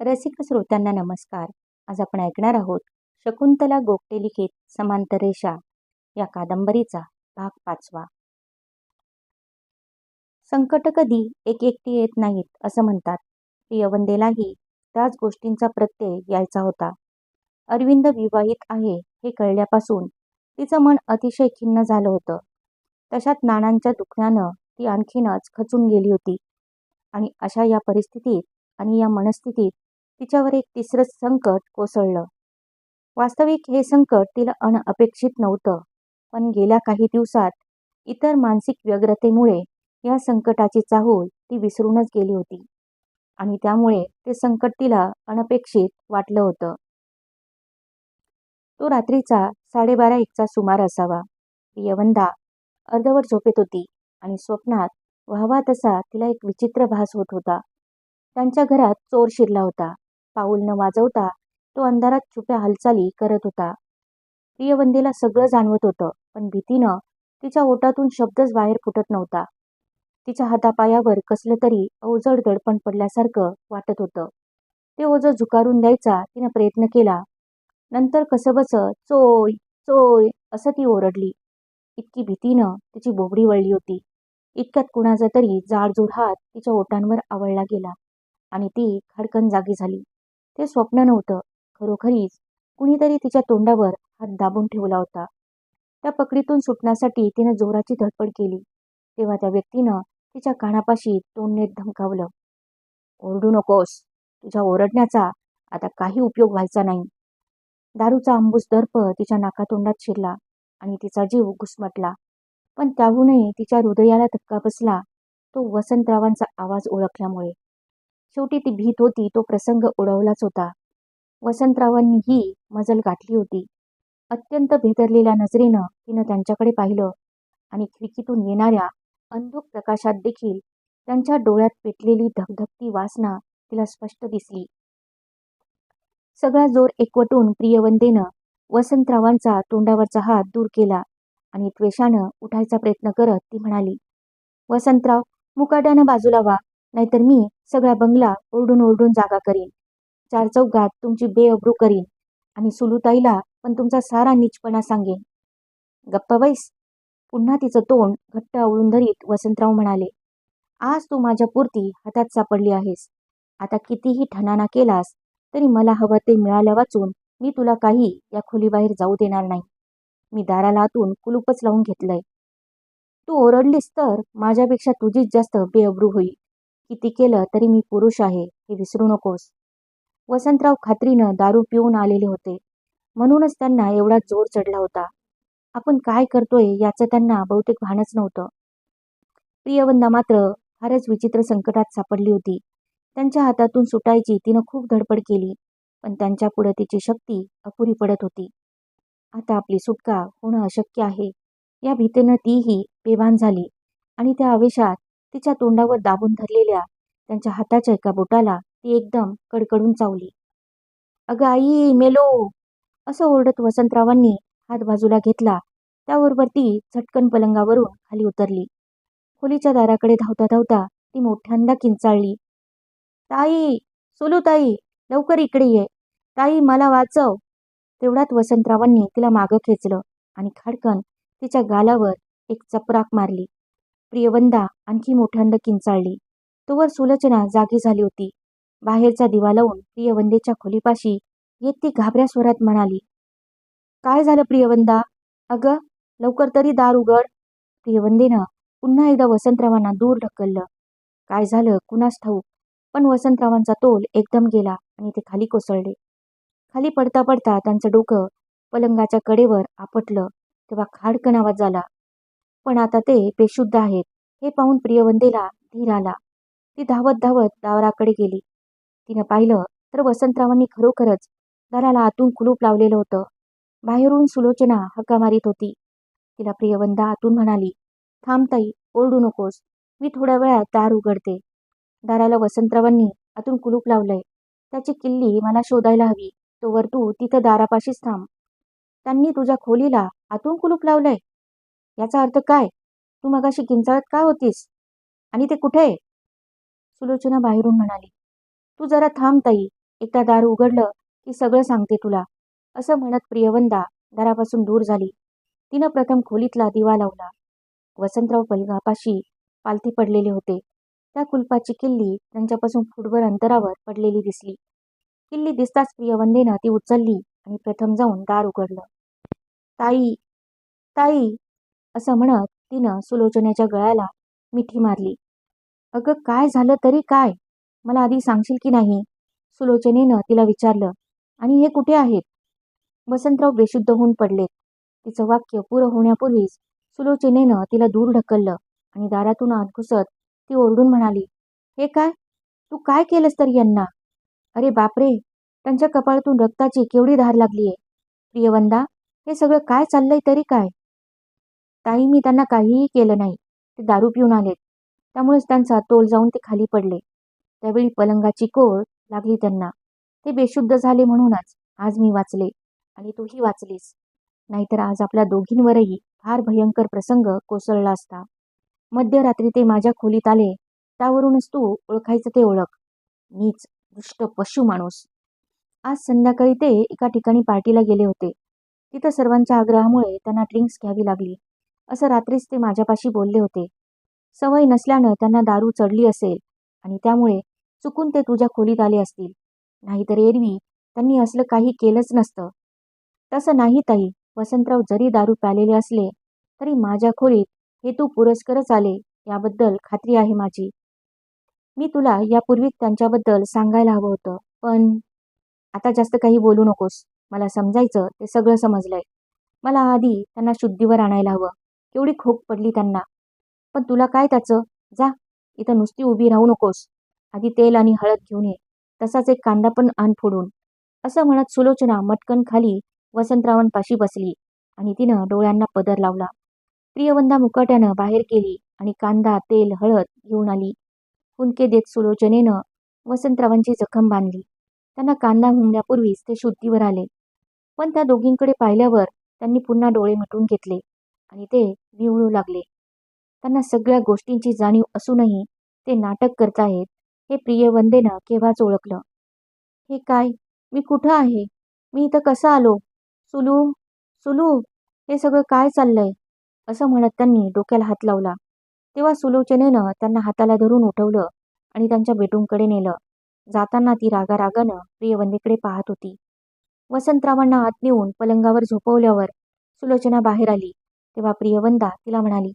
रसिक श्रोत्यांना नमस्कार. आज आपण ऐकणार आहोत शकुंतला गोगटे लिखित समांतर रेषा या कादंबरीचा भाग पाचवा. संकट कधी एक एकटी येत नाहीत असं म्हणतात. प्रियवंदेलाही त्याच गोष्टींचा प्रत्यय यायचा होता. अरविंद विवाहित आहे हे कळल्यापासून तिचं मन अतिशय खिन्न झालं होतं. तशात नाणांच्या दुखण्यानं ती आणखीनच खचून गेली होती. आणि अशा या परिस्थितीत आणि या मनस्थितीत तिच्यावर एक तिसरं संकट कोसळलं. वास्तविक हे संकट तिला अनअपेक्षित नव्हतं पण गेल्या काही दिवसात इतर मानसिक व्यग्रतेमुळे या संकटाची चाहूल ती विसरूनच गेली होती आणि त्यामुळे ते संकट तिला अनपेक्षित वाटलं होतं. तो रात्रीचा साडेबारा एकचा सुमार असावा. प्रियवंदा अर्धवट झोपेत होती आणि स्वप्नात व्हावा तसा तिला एक विचित्र भास होत होता. त्यांच्या घरात चोर शिरला होता. पाऊल न वाजवता तो अंधारात छुप्या हालचाली करत होता. प्रियवंदेला सगळं जाणवत होतं पण भीतीनं तिच्या ओटातून शब्दच बाहेर फुटत नव्हता. तिच्या हातापायावर कसलं तरी अवजड दडपण पडल्यासारखं वाटत होतं. ते ओझं झुकारून द्यायचा तिनं प्रयत्न केला. नंतर कसंबसं चोय चोय असं ती ओरडली. इतकी भीतीनं तिची बोबडी वळली होती. इतक्यात कुणाचा तरी जाडजूड हात तिच्या ओटांवर आवळला गेला आणि ती खडकन जागी झाली. ते स्वप्न नव्हतं. खरोखरीच कुणीतरी तिच्या तोंडावर हात दाबून ठेवला होता. त्या पकडीतून सुटण्यासाठी तिनं जोराची धडपड केली. तेव्हा त्या व्यक्तीनं तिच्या कानापाशी तोंड धमकावलं. ओरडू नकोस. तुझ्या ओरडण्याचा आता काही उपयोग व्हायचा नाही. दारूचा अंबूस दर्प तिच्या नाकातोंडात शिरला आणि तिचा जीव घुसमटला. पण त्याहूनही तिच्या हृदयाला धक्का बसला तो वसंतरावांचा आवाज ओळखल्यामुळे. शेवटी ती भीत होती तो प्रसंग उडवलाच होता. वसंतरावांनीही मजल गाठली होती. अत्यंत भेदरलेल्या नजरेनं तिनं त्यांच्याकडे पाहिलं आणि खिडकीतून येणाऱ्या अंधुक प्रकाशात देखील त्यांच्या डोळ्यात पेटलेली धगधगती वासना तिला स्पष्ट दिसली. सगळा जोर एकवटून प्रियवंदेनं वसंतरावांचा तोंडावरचा हात दूर केला आणि त्वेषानं उठायचा प्रयत्न करत ती म्हणाली वसंतराव मुकाट्यानं बाजूला वा नाहीतर मी सगळा बंगला ओरडून ओरडून जागा करीन. चार चौघात तुमची बेअब्रू करीन आणि सुलुताईला पण तुमचा सारा नीचपणा सांगेन. गप्पा बैस. पुन्हा तिचं तोंड घट्ट आवळून धरीत वसंतराव म्हणाले आज तू माझ्या पुरती हातात सापडली आहेस. आता कितीही ठणाना केलास तरी मला हवं ते मिळाल्या वाचून मी तुला काही या खोलीबाहेर जाऊ देणार नाही. मी दाराला आतून कुलूपच लावून घेतलंय. तू ओरडलीस तर माझ्यापेक्षा तुझीच जास्त बेअब्रू होईल. किती केलं तरी मी पुरुष आहे हे विसरू नकोस. वसंतराव खात्रीनं दारू पिऊन आलेले होते. म्हणूनच त्यांना एवढा जोर चढला होता. आपण काय करतोय याचं त्यांना बहुतेक भानच नव्हतं. प्रियवंदा मात्र फारच विचित्र संकटात सापडली होती. त्यांच्या हातातून सुटायची तिनं खूप धडपड केली पण त्यांच्या पुढे तिची शक्ती अपुरी पडत होती. आता आपली सुटका होणं अशक्य आहे. या भीतीनं तीही बेभान झाली आणि त्या आवेशात तिच्या तोंडावर दाबून धरलेल्या त्यांच्या हाताच्या एका बोटाला ती एकदम कडकडून चावली. अगं आई मेलो! असं ओरडत वसंतरावांनी हात बाजूला घेतला. त्याबरोबर ती झटकन पलंगावरून खाली उतरली. खोलीच्या दाराकडे धावता धावता ती मोठ्यांदा किंचाळली. ताई सुलूताई लवकर इकडे ये. ताई मला वाचव. तेवढ्यात वसंतरावांनी तिला मागं खेचलं आणि खाडकन तिच्या गालावर एक चपराक मारली. प्रियवंदा आणखी मोठ्यांदा किंचाळली. तोवर सुलोचना जागी झाली होती. बाहेरचा दिवा लावून प्रियवंदेच्या खोलीपाशी येत ती घाबऱ्या स्वरात म्हणाली काय झालं प्रियवंदा? अगं लवकर तरी दार उघड. प्रियवंदेनं पुन्हा एकदा वसंतरावांना दूर ढकललं. काय झालं? कुणास ठाऊक. पण वसंतरावांचा तोल एकदम गेला आणि ते खाली कोसळले. खाली पडता पडता त्यांचं डोकं पलंगाच्या कडेवर आपटलं. तेव्हा खाडकन आवाज झाला पण आता ते बेशुद्ध आहेत. हे पाहून प्रियवंदेला धीर आला. ती धावत धावत दाराकडे गेली. तिनं पाहिलं तर वसंतरावांनी खरोखरच दाराला आतून कुलूप लावलेलं होतं. बाहेरून सुलोचना हक्का मारीत होती. तिला प्रियवंदा आतून म्हणाली थांबताई ओरडू नकोस. मी थोड्या वेळात दार उघडते. दाराला वसंतरावांनी आतून कुलूप लावलंय. त्याची किल्ली मला शोधायला हवी. तोवर तू तिथं दारापाशीच थांब. त्यांनी तुझ्या खोलीला आतून कुलूप लावलंय? याचा अर्थ काय? तू मगाशी किंचाळत का होतीस? आणि ते कुठे? सुलोचना बाहेरून म्हणाली. तू जरा थांब ताई. एकदा दार उघडलं की सगळं सांगते तुला. असं म्हणत प्रियवंदा दारापासून दूर झाली. तिनं प्रथम खोलीतला दिवा लावला. वसंतराव पलगापाशी पालथी पडलेले होते. त्या कुलपाची किल्ली त्यांच्यापासून फुटभर अंतरावर पडलेली दिसली. किल्ली दिसताच प्रियवंदेनं ती उचलली आणि प्रथम जाऊन दार उघडलं. ताई ताई असं म्हणत तिनं सुलोचनेच्या गळ्याला मिठी मारली. अगं काय झालं तरी काय? मला आधी सांगशील की नाही? सुलोचनेनं तिला विचारलं आणि हे कुठे आहेत? वसंतराव बेशुद्ध होऊन पडलेत. तिचं वाक्य पुरं होण्यापूर्वीच सुलोचनेनं तिला दूर ढकललं आणि दारातून आत घुसत ती ओरडून म्हणाली हे काय? तू काय केलंस तर यांना? अरे बापरे! त्यांच्या कपाळातून रक्ताची केवढी धार लागलीये. प्रियवंदा हे सगळं काय चाललंय तरी काय? ताई मी त्यांना काहीही केलं नाही. ते दारू पिऊन आलेत. त्यामुळेच त्यांचा तोल जाऊन ते खाली पडले. त्यावेळी पलंगाची कोळ लागली त्यांना. ते बेशुद्ध झाले म्हणूनच आज मी वाचले आणि तूही वाचलीस. नाहीतर आज आपल्या दोघींवरही फार भयंकर प्रसंग कोसळला असता. मध्यरात्री ते माझ्या खोलीत आले. त्यावरूनच तू ओळखायचं ते ओळख. मीच दुष्ट पशु माणूस. आज संध्याकाळी ते एका ठिकाणी पार्टीला गेले होते. तिथं सर्वांच्या आग्रहामुळे त्यांना ड्रिंक्स घ्यावी लागली. असं रात्रीच ते माझ्यापाशी बोलले होते. सवय नसल्यानं त्यांना दारू चढली असेल आणि त्यामुळे चुकून ते तुझ्या खोलीत आले असतील. नाहीतर एरवी त्यांनी असलं काही केलंच नसतं. तसं नाही ताई वसंतराव जरी दारू प्यालेले असले तरी माझ्या खोलीत हे तू पुरस्करच आले याबद्दल खात्री आहे माझी. मी तुला यापूर्वीच त्यांच्याबद्दल सांगायला हवं होतं पण आता जास्त काही बोलू नकोस. मला समजायचं ते सगळं समजलंय. मला आधी त्यांना शुद्धीवर आणायला हवं. केवढी खोक पडली त्यांना. पण तुला काय त्याचं? जा इथं नुसती उभी राहू नकोस. आधी तेल आणि हळद घेऊन ये. तसाच एक कांदा पण आण फोडून. असं म्हणत सुलोचना मटकन खाली वसंतरावांपाशी बसली आणि तिनं डोळ्यांना पदर लावला. प्रियवंदा मुकाट्यानं बाहेर गेली आणि कांदा तेल हळद घेऊन आली. हुंदके देत सुलोचनेनं वसंतरावांची जखम बांधली. त्यांना कांदा हुंगण्यापूर्वीच ते शुद्धीवर आले. पण त्या दोघींकडे पाहिल्यावर त्यांनी पुन्हा डोळे मिटून घेतले. आणि ते विवळू लागले. त्यांना सगळ्या गोष्टींची जाणीव असूनही ते नाटक करतायत हे प्रियवंदेनं केव्हाच ओळखलं. हे काय? मी कुठं आहे? मी इथं कसं आलो? सुलू सुलू हे सगळं काय चाललंय? असं म्हणत त्यांनी डोक्याला हात लावला. तेव्हा सुलोचनेनं त्यांना हाताला धरून उठवलं आणि त्यांच्या बेडरूमकडे नेलं. जाताना ती रागा रागानं प्रियवंदेकडे पाहत होती. वसंतरावांना आत नेऊन पलंगावर झोपवल्यावर सुलोचना बाहेर आली. तेव्हा प्रियवंदा तिला म्हणाली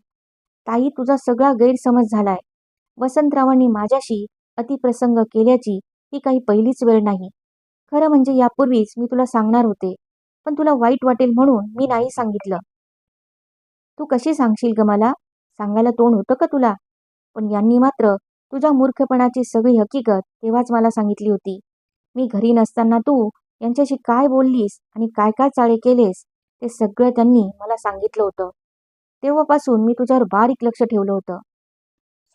ताई तुझा सगळा गैरसमज झालाय. वसंतरावांनी माझ्याशी अतिप्रसंग केल्याची ही काही पहिलीच वेळ नाही. खरं म्हणजे यापूर्वीच मी तुला सांगणार होते पण तुला वाईट वाटेल म्हणून मी नाही सांगितलं. तू कशी सांगशील ग मला? सांगायला तोंड होतं का तुला? पण यांनी मात्र तुझ्या मूर्खपणाची सगळी हकीकत तेव्हाच मला सांगितली होती. मी घरी नसताना तू यांच्याशी काय बोललीस आणि काय काय चाळे केलेस ते सगळं त्यांनी मला सांगितलं होतं. तेव्हापासून मी तुझ्यावर बारीक लक्ष ठेवलं होतं.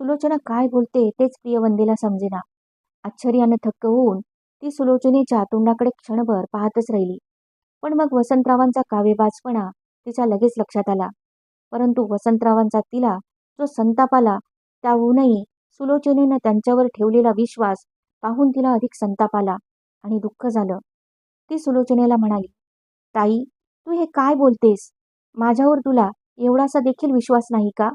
सुलोचना काय बोलते तेच प्रियवंदेला समजेना. आश्चर्यानं थक्क होऊन ती सुलोचनेच्या तोंडाकडे क्षणभर पाहतच राहिली. पण मग वसंतरावांचा कावेबाजपणा तिच्या लगेच लक्षात आला. परंतु वसंतरावांचा तिला जो संताप आला त्याहूनही सुलोचनेनं त्यांच्यावर ठेवलेला विश्वास पाहून तिला अधिक संताप आला आणि दुःख झालं. ती सुलोचनेला म्हणाली ताई तू हे काय बोलतेस? माझ्यावर तुला एवढासा देखील विश्वास नाही का?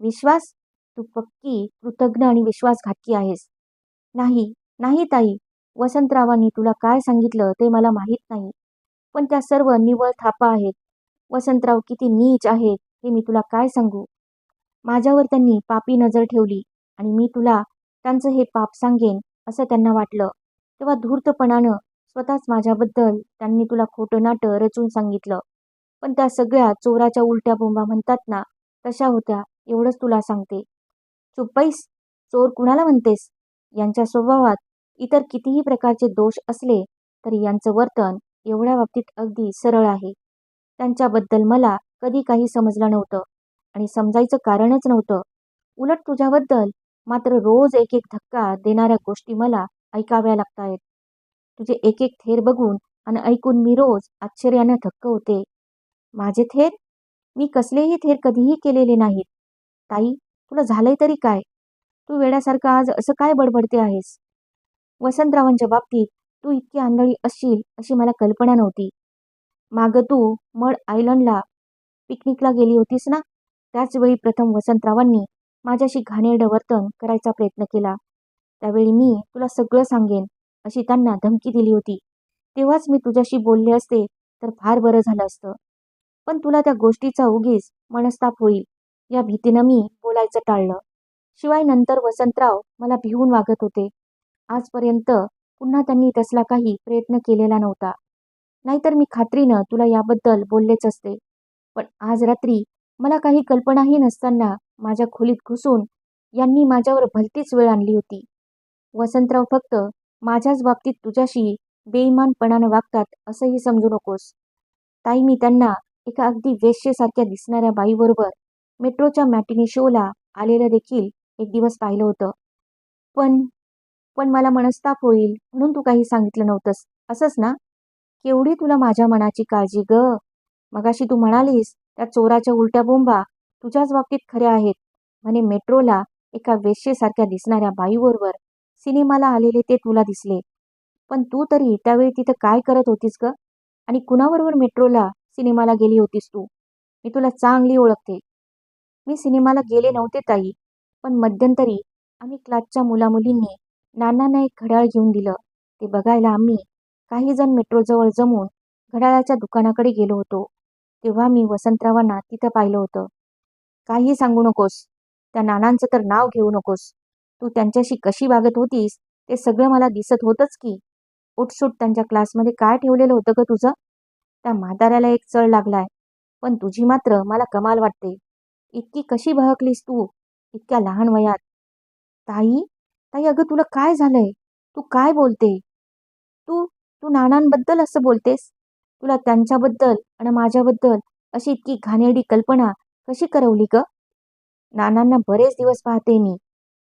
विश्वास? तू पक्की कृतज्ञ आणि विश्वासघातकी आहेस. नाही नाही ताई. वसंतरावांनी तुला काय सांगितलं ते मला माहीत नाही. पण त्या सर्व निवळ थापा आहेत. वसंतराव किती नीच आहेत हे मी तुला काय सांगू? माझ्यावर त्यांनी पापी नजर ठेवली आणि मी तुला त्यांचं हे पाप सांगेन असं त्यांना वाटलं. तेव्हा धूर्तपणानं स्वतःच माझ्याबद्दल त्यांनी तुला खोटं नाटं रचून सांगितलं. पण त्या सगळ्या चोराच्या उलट्या बोंबा म्हणतात ना तशा होत्या एवढंच तुला सांगते. चुप्पैस चोर कुणाला म्हणतेस? यांच्या स्वभावात इतर कितीही प्रकारचे दोष असले तरी यांचं वर्तन एवढ्या बाबतीत अगदी सरळ आहे. त्यांच्याबद्दल मला कधी काही समजलं नव्हतं आणि समजायचं कारणच नव्हतं. उलट तुझ्याबद्दल मात्र रोज एक एक धक्का देणाऱ्या गोष्टी मला ऐकाव्या लागतायत. तुझे एक एक थेर बघून आणि ऐकून मी रोज आश्चर्यानं थक्क होते. माझे थेर? मी कसलेही थेर कधीही केलेले नाहीत. ताई तुला झालंय तरी काय? तू वेड्यासारखं आज असं काय बडबडते आहेस? वसंतरावांच्या बाबतीत तू इतकी आंधळी असशील अशी मला कल्पना नव्हती. मागं तू मड आयलंडला पिकनिकला गेली होतीस ना? त्याचवेळी प्रथम वसंतरावांनी माझ्याशी घाणेरडं वर्तन करायचा प्रयत्न केला. त्यावेळी मी तुला सगळं सांगेन. अशी त्यांना धमकी दिली होती. तेव्हाच मी तुझ्याशी बोलले असते तर फार बरं झालं असतं. पण तुला त्या गोष्टीचा उगीच मनस्ताप होईल. या भीतीनं मी बोलायचं टाळलं. शिवाय नंतर वसंतराव मला भिवून वागत होते. आजपर्यंत पुन्हा त्यांनी तसला काही प्रयत्न केलेला नव्हता. नाहीतर मी खात्रीनं तुला याबद्दल बोललेच असते. पण आज रात्री मला काही कल्पनाही नसताना माझ्या खोलीत घुसून यांनी माझ्यावर भलतीच वेळ आणली होती. वसंतराव फक्त माझ्याच बाबतीत तुझ्याशी बेईमानपणानं वागतात असंही समजू नकोस. ताई मी त्यांना एका अगदी वेश्येसारख्या दिसणाऱ्या बाईबरोबर मेट्रोच्या मॅटिनी शोला आलेलं देखील एक दिवस पाहिलं होतं. पण पण मला मनस्ताप होईल म्हणून तू काही सांगितलं नव्हतंस. असंच ना? केवढी तुला माझ्या मनाची काळजी ग? मगाशी तू म्हणालीस त्या चोराच्या उलट्या बोंबा तुझ्याच बाबतीत खऱ्या आहेत. म्हणे मेट्रोला एका वेश्येसारख्या दिसणाऱ्या बाईबरोबर सिनेमाला आलेले ते तुला दिसले. पण तू तरी त्यावेळी तिथं काय करत होतीस ग? आणि कुणाबरोबर मेट्रोला सिनेमाला गेली होतीस तू? मी तुला चांगली ओळखते. मी सिनेमाला गेले नव्हते ताई पण मध्यंतरी आम्ही क्लासच्या मुलामुलींनी नानांना एक घड्याळ घेऊन दिलं. ते बघायला आम्ही काही जण मेट्रोजवळ जमून घड्याळाच्या दुकानाकडे गेलो होतो. तेव्हा मी वसंतरावांना तिथं पाहिलं होतं. काही सांगू नकोस. त्या नानांचं तर नाव घेऊ नकोस. तू त्यांच्याशी कशी वागत होतीस ते सगळं मला दिसत होतंच की. उठसूट त्यांच्या क्लासमध्ये काय ठेवलेलं होतं ग तुझं? त्या म्हाताऱ्याला एक चळ लागलाय पण तुझी मात्र मला कमाल वाटते. इतकी कशी बहकलीस तू इतक्या लहान वयात. ताई ताई अगं तुला काय झालंय? तू काय बोलते? तू तू नानांबद्दल असं बोलतेस? तुला त्यांच्याबद्दल आणि माझ्याबद्दल अशी इतकी घाणेरडी कल्पना कशी करवली ग? नानांना बरेच दिवस पाहते मी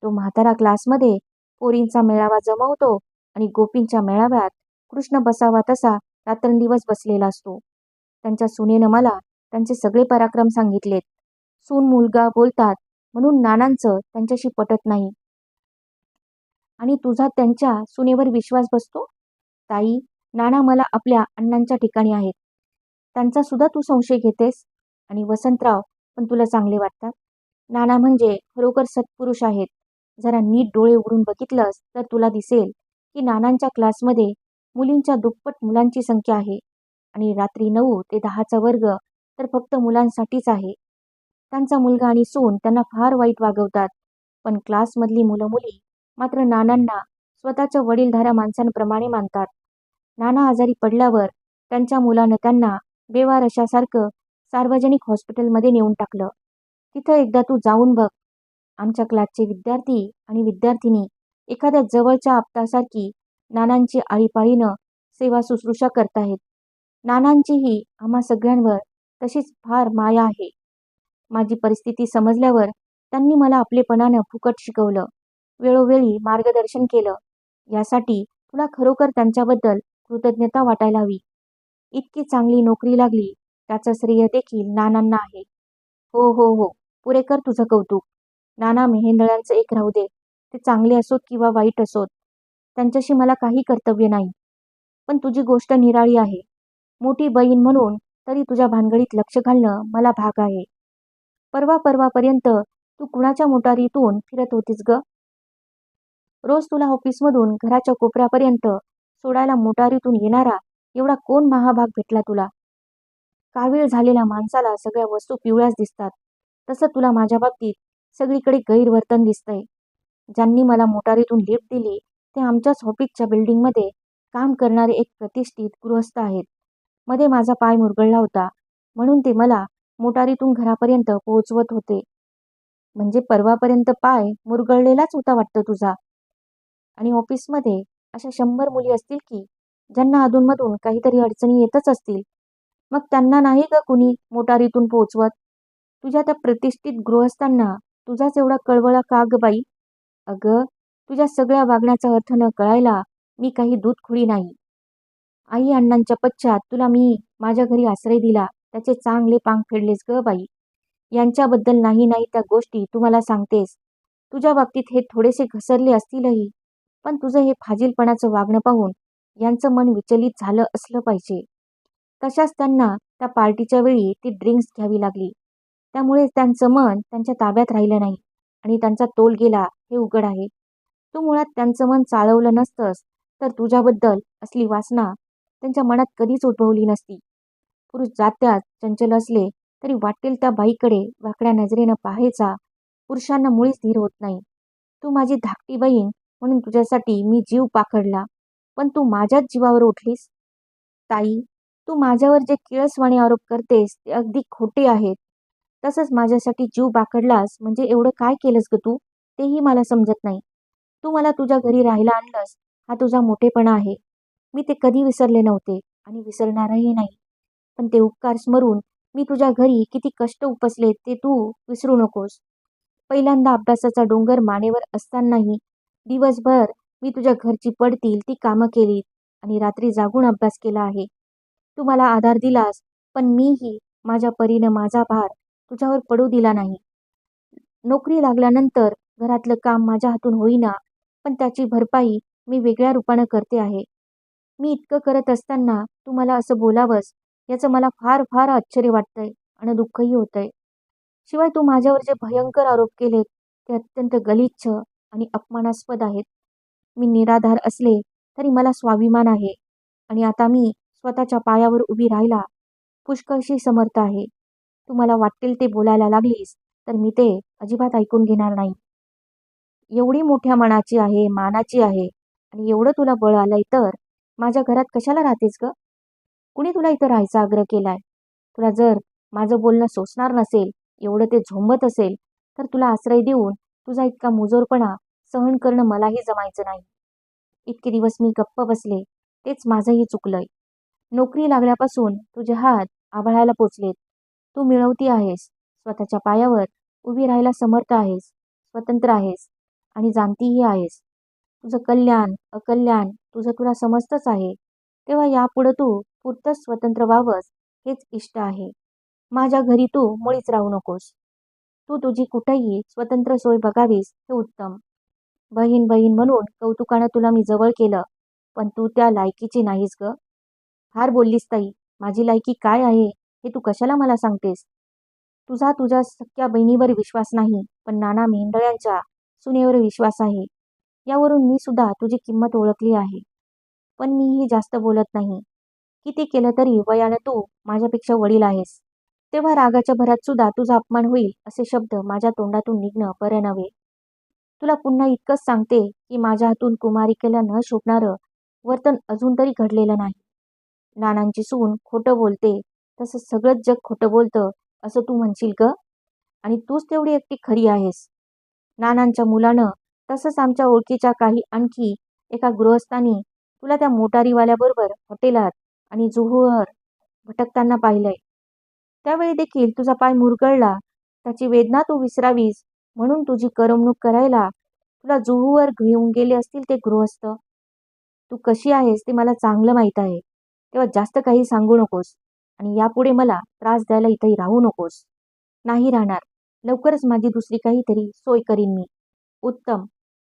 तो म्हातारा क्लासमध्ये पोरींचा मेळावा जमवतो आणि गोपींच्या मेळाव्यात कृष्ण बसावा तसा रात्रंदिवस बसलेला असतो. त्यांच्या सुनेनं मला त्यांचे सगळे पराक्रम सांगितलेत. सून मुलगा बोलतात म्हणून नानांचं त्यांच्याशी पटत नाही. आणि तुझा त्यांच्या सुनेवर विश्वास बसतो? ताई नाना मला आपल्या अण्णांच्या ठिकाणी आहेत. त्यांचा सुद्धा तू संशय घेतेस? आणि वसंतराव पण तुला चांगले वाटतात? नाना म्हणजे खरोखर सत्पुरुष आहेत. जरा नीट डोळे उघडून बघितलंस तर तुला दिसेल की नानांच्या क्लासमध्ये मुलींच्या दुप्पट मुलांची संख्या आहे आणि रात्री नऊ ते दहाचा वर्ग तर फक्त मुलांसाठीच आहे. त्यांचा मुलगा आणि सून त्यांना फार वाईट वागवतात पण क्लासमधली मुलं मुली मात्र नानांना स्वतःच्या वडीलधाऱ्या माणसांप्रमाणे मानतात. नाना आजारी पडल्यावर त्यांच्या मुलानं त्यांना बेवारशासारखं सार्वजनिक हॉस्पिटलमध्ये नेऊन टाकलं. तिथं एकदा तू जाऊन बघ आमच्या क्लासचे विद्यार्थी आणि विद्यार्थिनी एखाद्या जवळच्या आपतासारखी नानांची आळीपाळीनं सेवा शुश्रूषा करताहेत. नानांचीही आम्हा सगळ्यांवर तशीच फार माया आहे. माझी परिस्थिती समजल्यावर त्यांनी मला आपलेपणानं फुकट शिकवलं. वेळोवेळी मार्गदर्शन केलं. यासाठी तुला खरोखर त्यांच्याबद्दल कृतज्ञता वाटायला हवी. इतकी चांगली नोकरी लागली त्याचं श्रेय देखील नानांना आहे. हो हो हो पुरेकर तुझं कौतुक. नाना मेहेंदळांचं एक राहू दे. ते चांगले असोत किंवा वाईट असोत. त्यांच्याशी मला काही कर्तव्य नाही. पण तुझी गोष्ट निराळी आहे. मोठी बहीण म्हणून तरी तुझ्या भानगडीत लक्ष घालणं मला भाग आहे. परवा परवापर्यंत तू कुणाच्या मोटारीतून फिरत होतीस ग? रोज तुला ऑफिसमधून घराच्या कोपऱ्यापर्यंत सोडायला मोटारीतून येणारा एवढा कोण महाभाग भेटला तुला? कावीळ झालेल्या माणसाला सगळ्या वस्तू पिवळ्याच दिसतात. तसं तुला माझ्या बाबतीत सगळीकडे गैरवर्तन दिसतंय. ज्यांनी मला मोटारीतून लिफ्ट दिली ते आमच्याच ऑफिसच्या बिल्डिंगमध्ये काम करणारे एक प्रतिष्ठित गृहस्थ आहेत. मध्ये माझा पाय मुरगळला होता म्हणून ते मला मोटारीतून घरापर्यंत पोहोचवत होते. म्हणजे परवापर्यंत पाय मुरगळलेलाच होता वाटतं तुझा. आणि ऑफिसमध्ये अशा शंभर मुली असतील की ज्यांना अधूनमधून काहीतरी अडचणी येतच असतील. मग त्यांना नाही का कुणी मोटारीतून पोहोचवत? तुझ्या त्या प्रतिष्ठित गृहस्थांना तुझाच एवढा कळवळा का ग बाई? अगं तुझ्या सगळ्या वागण्याचा अर्थ न कळायला मी काही दूधखोडी नाही. आई अण्णांच्या पश्चात तुला मी माझ्या घरी आश्रय दिला त्याचे चांगले पांग फेडलेस ग बाई. यांच्याबद्दल नाही नाही त्या गोष्टी तू मला सांगतेस. तुझ्या बाबतीत हे थोडेसे घसरले असतीलही पण तुझं हे फाजीलपणाचं वागणं पाहून यांचं मन विचलित झालं असलं पाहिजे. तशाच त्यांना त्या पार्टीच्या वेळी ती ड्रिंक्स घ्यावी लागली. त्यामुळे त्यांचं मन त्यांच्या ताब्यात राहिलं नाही आणि त्यांचा तोल गेला हे उघड आहे. तू मुळात त्यांचं मन चाळवलं नसतंस तर तुझ्याबद्दल असली वासना त्यांच्या मनात कधीच उद्भवली नसती. पुरुष जात्यात चंचल असले तरी वाटेल त्या बाईकडे वाकड्या नजरेनं पाहायचा पुरुषांना मुळीच धीर होत नाही. तू माझी धाकटी बहीण म्हणून तुझ्यासाठी मी जीव पाखडला पण तू माझ्याच जीवावर उठलीस? ताई तू माझ्यावर जे किळसवाणी आरोप करतेस ते अगदी खोटे आहेत. तसंच माझ्यासाठी जीव बाकडलास म्हणजे एवढं काय केलंस ग तू? तेही मला समजत नाही. तू मला तुझ्या घरी राहायला आणलंस हा तुझा मोठेपणा आहे. मी ते कधी विसरले नव्हते आणि विसरणारही नाही. पण ते उपकार स्मरून मी तुझ्या घरी किती कष्ट उपसले ते तू विसरू नकोस. पहिल्यांदा अभ्यासाचा डोंगर मानेवर असतानाही दिवसभर मी तुझ्या घरची पडतील ती कामं केलीत आणि रात्री जागून अभ्यास केला आहे. तू मला आधार दिलास पण मीही माझ्या परीनं माझा भार तुझ्यावर पडू दिला नाही. नोकरी लागल्यानंतर घरातलं काम माझ्या हातून होईना पण त्याची भरपाई मी वेगळ्या रूपानं करते आहे. मी इतकं करत असताना तू मला असं बोलावंस याचं मला फार फार आश्चर्य वाटतंय आणि दुःखही होतंय. शिवाय तू माझ्यावर जे भयंकर आरोप केलेत ते अत्यंत गलिच्छ आणि अपमानास्पद आहेत. मी निराधार असले तरी मला स्वाभिमान आहे आणि आता मी स्वतःच्या पायावर उभी राहायला पुष्कळशी समर्थ आहे. तू मला वाटेल ते बोलायला लागलीस तर मी ते अजिबात ऐकून घेणार नाही. एवढी मोठ्या मनाची आहे मानाची आहे आणि एवढं तुला बळ आलंय तर माझ्या घरात कशाला राहतेस ग? कुणी तुला इथं राहायचा आग्रह केलाय? तुला जर माझं बोलणं सोसणार नसेल एवढं ते झोंबत असेल तर तुला आश्रय देऊन तुझा इतका मुजोरपणा सहन करणं मलाही जमायचं नाही. इतके दिवस मी गप्प बसले तेच माझंही चुकलंय. नोकरी लागल्यापासून तुझे हात आभाळायला पोचलेत. तू मिळवती आहेस. स्वतःच्या पायावर उभी राहायला समर्थ आहेस. स्वतंत्र आहेस. आणि जाणतीही आहेस. तुझं कल्याण अकल्याण तुझं तुला समजतंच आहे. तेव्हा यापुढं तू पुरतंच स्वतंत्र व्हावंस हेच इष्ट आहे. माझ्या घरी तू मुळीच राहू नकोस. तू तुझी कुठेही स्वतंत्र सोय बघावीस हे उत्तम. बहीण बहीण म्हणून कौतुकानं तुला मी जवळ केलं पण तू त्या लायकीची नाहीस ग. फार बोललीस ताई माझी लायकी काय आहे? हे तू कशाला मला सांगतेस? तुझा तुझ्या सख्या बहिणीवर विश्वास नाही पण नाना मेंढळ्यांच्या सुनेवर विश्वास आहे. यावरून मी सुद्धा तुझी किंमत ओळखली आहे. पण मीही जास्त बोलत नाही. किती केलं तरी वयानं तू माझ्यापेक्षा वडील आहेस. तेव्हा रागाच्या भरात सुद्धा तुझा अपमान होईल असे शब्द माझ्या तोंडातून निघणं बरं नव्हे. तुला पुन्हा इतकंच सांगते की माझ्या हातून कुमारिकेला न शोभणारं वर्तन अजून तरी घडलेलं नाही. नानांची सून खोटं बोलते तसं सगळंच जग खोटं बोलतं असं तू म्हणशील ग? आणि तूच तेवढी एकटी खरी आहेस. नानांच्या मुलानं तसंच आमच्या ओळखीच्या काही आणखी एका गृहस्थानी तुला त्या मोटारीवाल्याबरोबर हॉटेलात आणि जुहूवर भटकताना पाहिलंय. त्यावेळी देखील तुझा पाय मुरगळला त्याची वेदना तू विसरावीस म्हणून तुझी करमणूक करायला तुला जुहूवर घेऊन गेले असतील ते गृहस्थ. तू कशी आहेस ते मला चांगलं माहीत आहे. तेव्हा जास्त काही सांगू नकोस. आणि यापुढे मला त्रास द्यायला इथंही राहू नकोस. नाही राहणार. लवकरच माझी दुसरी काहीतरी सोय करीन मी. उत्तम.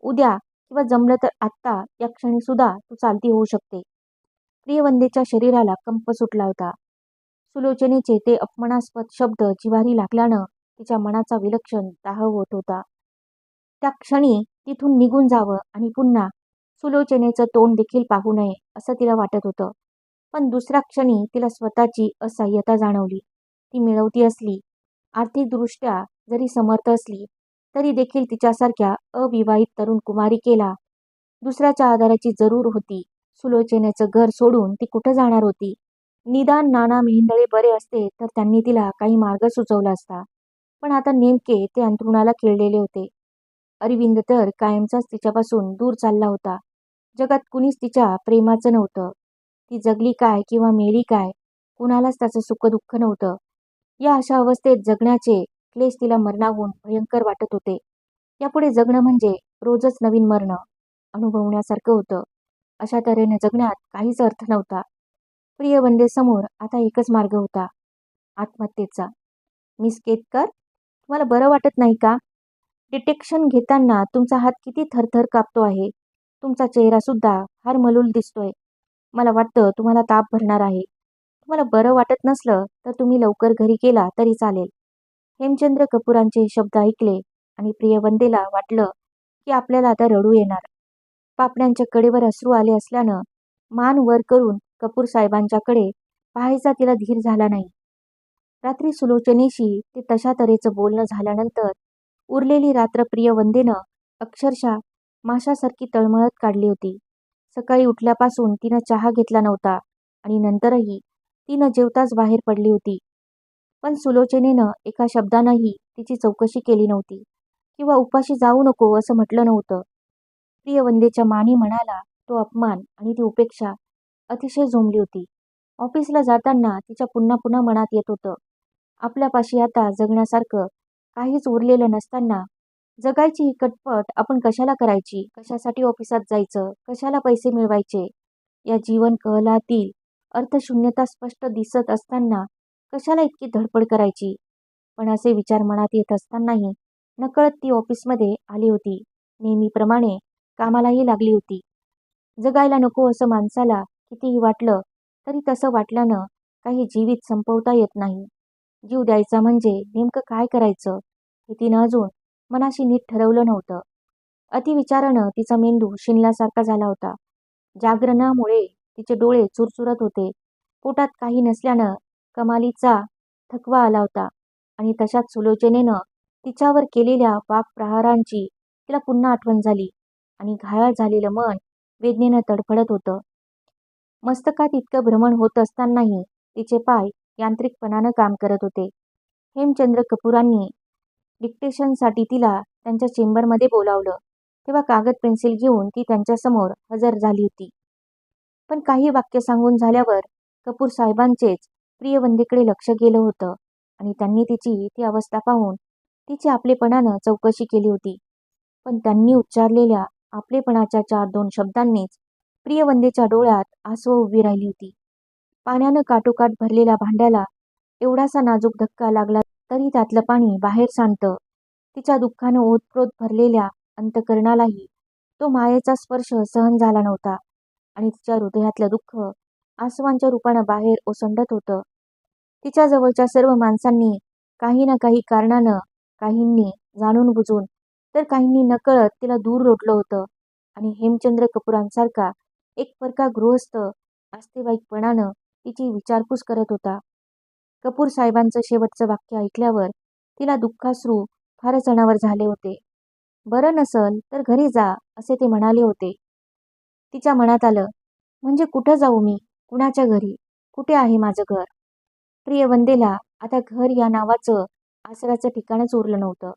उद्या किंवा जमलं तर आत्ता या क्षणी सुद्धा तू चालती होऊ शकते. प्रियवंदेच्या शरीराला कंप सुटला होता. सुलोचनेचे ते अपमानास्पद शब्द जिवारी लागल्यानं तिच्या मनाचा विलक्षण दाह होत होता. त्या क्षणी तिथून निघून जावं आणि पुन्हा सुलोचनेचं तोंड देखील पाहू नये असं तिला वाटत होतं. पण दुसऱ्या क्षणी तिला स्वतःची असहाय्यता जाणवली. ती मिळवती असली आर्थिकदृष्ट्या जरी समर्थ असली तरी देखील तिच्यासारख्या अविवाहित तरुण कुमारिकेला दुसऱ्याच्या आधाराची जरूर होती. सुलोचनेचं घर सोडून ती कुठं जाणार होती? निदान नाना मेहेंदळे बरे असते तर त्यांनी तिला काही मार्ग सुचवला असता. पण आता नेमके ते अंथरुणाला खेळलेले होते. अरविंद तर कायमचाच तिच्यापासून दूर चालला होता. जगात कुणीच तिच्या प्रेमाचं नव्हतं. ती जगली काय किंवा मेली काय? कुणालाच त्याचं सुख दुःख नव्हतं. या अशा अवस्थेत जगण्याचे क्लेश तिला मरणाहून भयंकर वाटत होते. यापुढे जगणं म्हणजे रोजच नवीन मरणं अनुभवण्यासारखं होतं. अशा तऱ्हेने जगण्यात काहीच अर्थ नव्हता. प्रिय वंदेसमोर आता एकच मार्ग होता. आत्महत्येचा. मिस केतकर तुम्हाला बरं वाटत नाही का? डिटेक्शन घेताना तुमचा हात किती थरथर कापतो आहे. तुमचा चेहरासुद्धा फार मलूल दिसतोय. मला वाटतं तुम्हाला ताप भरणार आहे. तुम्हाला बरं वाटत नसलं तर तुम्ही लवकर घरी गेला तरी चालेल. हेमचंद्र कपूरांचे शब्द ऐकले आणि प्रियवंदेला वाटलं की आपल्याला आता रडू येणार. पापण्यांच्या कडेवर अश्रू आले असल्यानं मान वर करून कपूर साहेबांच्याकडे पाहायचा तिला धीर झाला नाही. रात्री सुलोचनेशी ते तशा तऱ्हेचं बोलणं झाल्यानंतर उरलेली रात्र प्रियवंदेनं अक्षरशः माशासारखी तळमळत काढली होती. सकाळी उठल्यापासून तिनं चहा घेतला नव्हता आणि नंतरही तिनं जेवताच बाहेर पडली होती. पण सुलोचनेनं एका शब्दानंही तिची चौकशी केली नव्हती किंवा उपाशी जाऊ नको असं म्हटलं नव्हतं. प्रियवंदेच्या मानी म्हणाला तो अपमान आणि ती उपेक्षा अतिशय झोंबली होती. ऑफिसला जाताना तिच्या पुन्हा पुन्हा मनात येत होतं. आपल्यापाशी आता जगण्यासारखं काहीच उरलेलं नसताना जगायची ही कटपट आपण कशाला करायची? कशासाठी ऑफिसात जायचं? कशाला पैसे मिळवायचे? या जीवन कहलातील अर्थशून्यता स्पष्ट दिसत असताना कशाला इतकी धडपड करायची? पण असे विचार मनात येत असतानाही नकळत ती ऑफिसमध्ये आली होती. नेहमीप्रमाणे कामालाही लागली होती. जगायला नको असं माणसाला कितीही वाटलं तरी तसं वाटल्यानं काही जीवित संपवता येत नाही. जीव द्यायचा म्हणजे नेमकं काय करायचं? हे तिनं अजून मनाशी नीट ठरवलं नव्हतं. अतिविचारानं तिचा मेंदू शिनल्यासारखा झाला होता. जागरणामुळे तिचे डोळे चुरचुरत होते. पोटात काही नसल्यानं कमालीचा थकवा आला होता आणि तशाच सुलोचनेनं तिच्यावर केलेल्या वाकप्रहारांची तिला पुन्हा आठवण झाली आणि घायाळ झालेलं मन वेदनेनं तडफडत होतं. मस्तकात इतकं भ्रमण होत असतानाही तिचे पाय यांत्रिकपणानं काम करत होते. हेमचंद्र कपूरांनी डिक्टेशनसाठी तिला त्यांच्या चेंबरमध्ये बोलावलं. तेव्हा कागद पेन्सिल घेऊन ती त्यांच्यासमोर हजर झाली होती. पण काही वाक्य सांगून झाल्यावर कपूर साहेबांचेच प्रियवंदीकडे लक्ष गेलं होतं आणि त्यांनी तिची ती अवस्था पाहून तिची आपलेपणानं चौकशी केली होती. पण त्यांनी उच्चारलेल्या आपलेपणाच्या चार दोन शब्दांनीच प्रियवंदेच्या डोळ्यात आसव उभी राहिली होती. पाण्यानं काटोकाट भरलेल्या भांड्याला एवढासा नाजूक धक्का लागला तरी त्यातलं पाणी बाहेर सांडतं. तिच्या दुःखानं ओतप्रोत भरलेल्या अंतकरणालाही तो मायेचा स्पर्श सहन झाला नव्हता आणि तिच्या हृदयातलं दुःख आसवांच्या रूपानं बाहेर ओसंडत होतं. तिच्या जवळच्या सर्व माणसांनी काही ना काही कारणानं काहींनी जाणून बुजून तर काहींनी नकळत तिला दूर रोडलं होतं आणि हेमचंद्र कपूरांसारखा एक परका गृहस्थ आस्तेवाईकपणानं तिची विचारपूस करत होता. कपूर साहेबांचं शेवटचं वाक्य ऐकल्यावर तिला दुःखाश्रू फारच अनावर झाले होते. बरं नसल तर घरी जा असे ते म्हणाले होते. तिच्या मनात आलं म्हणजे कुठं जाऊ मी? कुणाच्या घरी? कुठे आहे माझं घर? प्रिय वंदेला आता घर या नावाचं आसराचं ठिकाणच उरलं नव्हतं.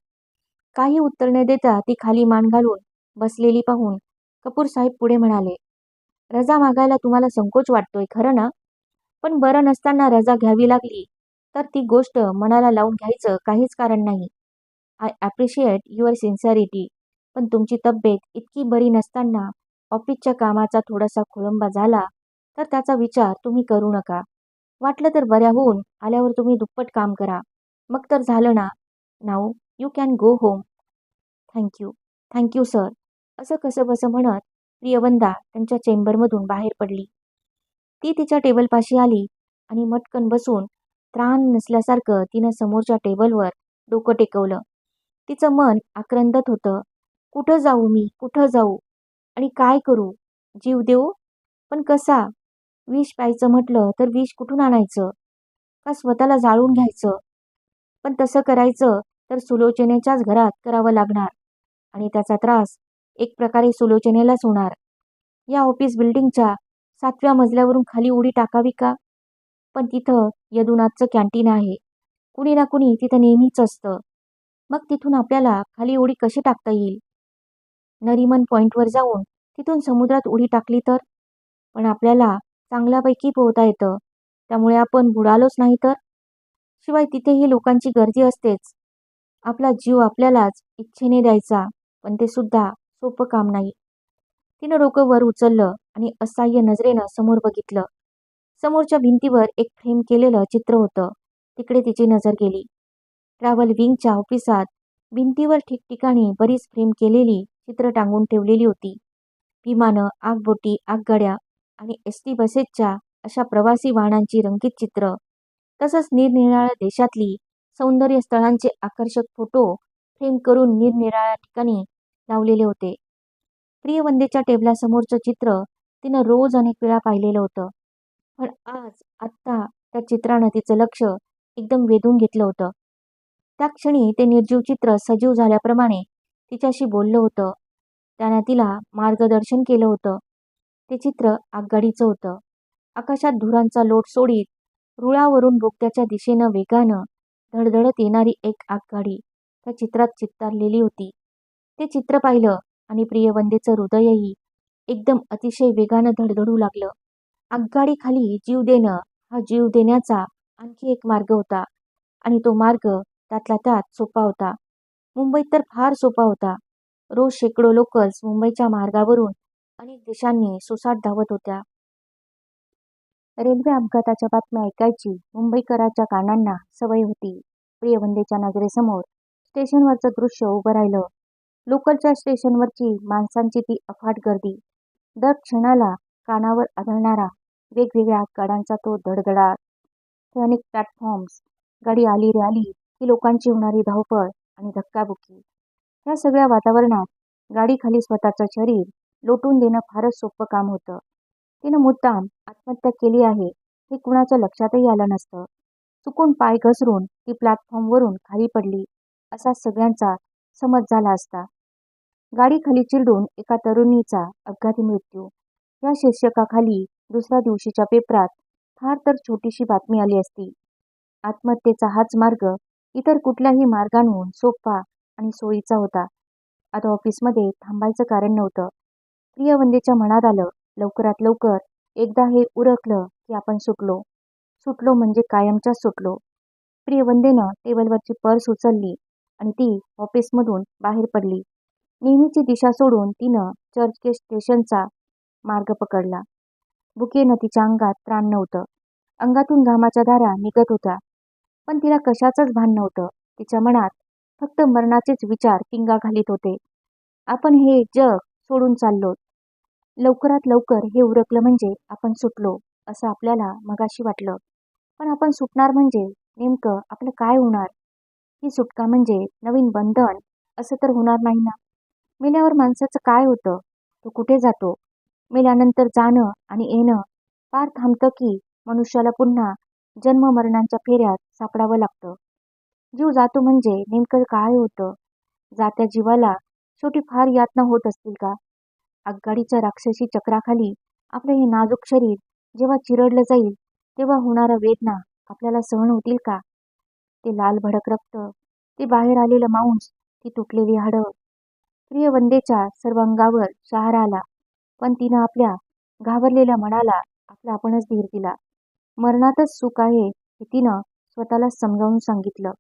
काही उत्तर न देता ती खाली मान घालून बसलेली पाहून कपूर साहेब पुढे म्हणाले रजा मागायला तुम्हाला संकोच वाटतोय खरं ना? पण बरं नसताना रजा घ्यावी लागली तर ती गोष्ट मनाला लावून घ्यायचं काहीच कारण नाही. आय ॲप्रिशिएट युअर सिन्सिअरिटी पण तुमची तब्येत इतकी बरी नसताना ऑफिसच्या कामाचा थोडासा खोळंबा झाला तर त्याचा विचार तुम्ही करू नका. वाटलं तर बऱ्या होऊन आल्यावर तुम्ही दुप्पट काम करा. मग तर झालं ना. Now you can go home thank you thank you sir असं कसं बसं म्हणत प्रियवंदा त्यांच्या चेंबरमधून बाहेर पडली. ती तिच्या टेबलपाशी आली आणि मटकन बसून त्राण नसल्यासारखं तिनं समोरच्या टेबलवर डोकं टेकवलं. तिचं मन आक्रंदत होतं. कुठं जाऊ मी? कुठं जाऊ? आणि काय करू? जीव देऊ? पण कसा? विष प्यायचं म्हटलं तर विष कुठून आणायचं? का स्वतःला जाळून घ्यायचं? पण तसं करायचं तर सुलोचनेच्याच घरात करावं लागणार. आणि त्याचा त्रास एक प्रकारे सुलोचनेलाच होणार. या ऑफिस बिल्डिंगच्या सातव्या मजल्यावरून खाली उडी टाकावी का? पण तिथं यदुनाथचं कॅन्टीन आहे. कुणी ना कुणी तिथं नेहमीच असतं. मग तिथून आपल्याला खाली उडी कशी टाकता येईल? नरिमन पॉईंटवर जाऊन तिथून समुद्रात उडी टाकली तर? पण आपल्याला चांगल्यापैकी पोहता येतं. त्यामुळे आपण बुडालोच नाही तर? शिवाय तिथेही लोकांची गर्दी असतेच. आपला जीव आपल्यालाच इच्छेने द्यायचा पण ते सुद्धा सोपं काम नाही. तिनं डोकं वर उचललं आणि असह्य नजरेनं समोर बघितलं. समोरच्या भिंतीवर एक फ्रेम केलेलं चित्र होतं. तिकडे तिची नजर गेली. ट्रॅव्हल विंगच्या ऑफिसात भिंतीवर ठिकठिकाणी बरीच फ्रेम केलेली चित्र टांगून ठेवलेली होती. विमानं आगबोटी आगगाड्या आणि एस टी बसेसच्या अशा प्रवासी वाहनांची रंगीत चित्र. तसंच निरनिराळ्या देशातली सौंदर्य स्थळांचे आकर्षक फोटो फ्रेम करून निरनिराळ्या ठिकाणी लावलेले होते. प्रियवंदेच्या टेबलासमोरचं चित्र तिनं रोज अनेक वेळा पाहिलेलं होतं. पण आज आत्ता त्या चित्रानं तिचं लक्ष एकदम वेधून घेतलं होतं. त्या क्षणी ते निर्जीव चित्र सजीव झाल्याप्रमाणे तिच्याशी बोललं होतं. त्यानं तिला मार्गदर्शन केलं होतं. ते चित्र आगगाडीचं होतं. आकाशात धुरांचा लोट सोडीत रुळावरून बोगद्याच्या दिशेनं वेगानं धडधडत येणारी एक आगगाडी त्या चित्रात चित्तारलेली होती. ते चित्र पाहिलं आणि प्रियवंदेचं हृदयही एकदम अतिशय वेगानं धडधडू लागलं. आगगाडीखाली जीव देणं हा जीव देण्याचा आणखी एक मार्ग होता. आणि तो मार्ग त्यातला त्यात सोपा होता. मुंबईत तर फार सोपा होता. रोज शेकडो लोकल्स मुंबईच्या मार्गावरून अनेक देशांनी सुसाट धावत होत्या. रेल्वे अपघाताच्या बातम्या ऐकायची मुंबईकराच्या कानांना सवय होती. प्रियवंदेच्या नजरेसमोर स्टेशनवरचं दृश्य उभं राहिलं. लोकलच्या स्टेशनवरची माणसांची ती अफाट गर्दी. दर क्षणाला कानावर आदळणारा वेगवेगळ्या गाड्यांचा तो धडधडाट ते अनेक प्लॅटफॉर्म्स गाडी आली रे आली ही लोकांची होणारी धावपळ आणि धक्काबुक्की. ह्या सगळ्या वातावरणात गाडीखाली स्वतःचं शरीर लोटून देणं फारच सोपं काम होतं. तिनं मुद्दाम आत्महत्या केली आहे हे कुणाच्या लक्षातही आलं नसतं. चुकून पाय घसरून ती प्लॅटफॉर्मवरून खाली पडली असा सगळ्यांचा समज झाला असता. गाडीखाली चिरडून एका तरुणीचा अपघाती मृत्यू. या शीर्षकाखाली दुसऱ्या दिवशीच्या पेपरात फार तर छोटीशी बातमी आली असती. आत्महत्येचा हाच मार्ग इतर कुठल्याही मार्गांहून सोपा आणि सोयीचा होता. आता ऑफिसमध्ये थांबायचं कारण नव्हतं. प्रियवंदेच्या मनात आलं लवकरात लवकर एकदा हे उरकलं की आपण सुटलो. सुटलो म्हणजे कायमच्याच सुटलो. प्रियवंदेनं टेबलवरची पर्स उचलली आणि ती ऑफिसमधून बाहेर पडली. नेहमीची दिशा सोडून तिनं चर्चगेट स्टेशनचा मार्ग पकडला. बुकेनं तिच्या अंगात प्राण नव्हतं. अंगातून घामाच्या धारा निघत होत्या. पण तिला कशाचंच भान नव्हतं. तिच्या मनात फक्त मरणाचेच विचार पिंगा घालीत होते. आपण हे जग सोडून चाललो. लवकरात लवकर हे उरकलं म्हणजे आपण सुटलो असं आपल्याला मगाशी वाटलं. पण आपण सुटणार म्हणजे नेमकं आपलं काय होणार? ही सुटका म्हणजे नवीन बंधन असं तर होणार नाही ना? मेल्यावर माणसाचं काय होतं? तो कुठे जातो? मेल्यानंतर जाणं आणि येणं फार थांबतं की मनुष्याला पुन्हा जन्म मरणांच्या फेऱ्यात सापडावं लागतं. जीव जातो म्हणजे नेमकं काय होतं? जात्या जीवाला शेवटी फार यातना होत असतील का? आगगाडीच्या राक्षसी चक्राखाली आपलं हे नाजूक शरीर जेव्हा चिरडलं जाईल तेव्हा होणारा वेदना आपल्याला सहन होतील का? ते लाल भडक रक्त ते बाहेर आलेलं मांस ती तुटलेली हाडं. प्रियवंदेच्या सर्व अंगावर शहार आला. पण तिनं आपल्या घाबरलेल्या मनाला आपला आपणच धीर दिला. मरणातच सुख आहे हे तिनं स्वतःला समजावून सांगितलं.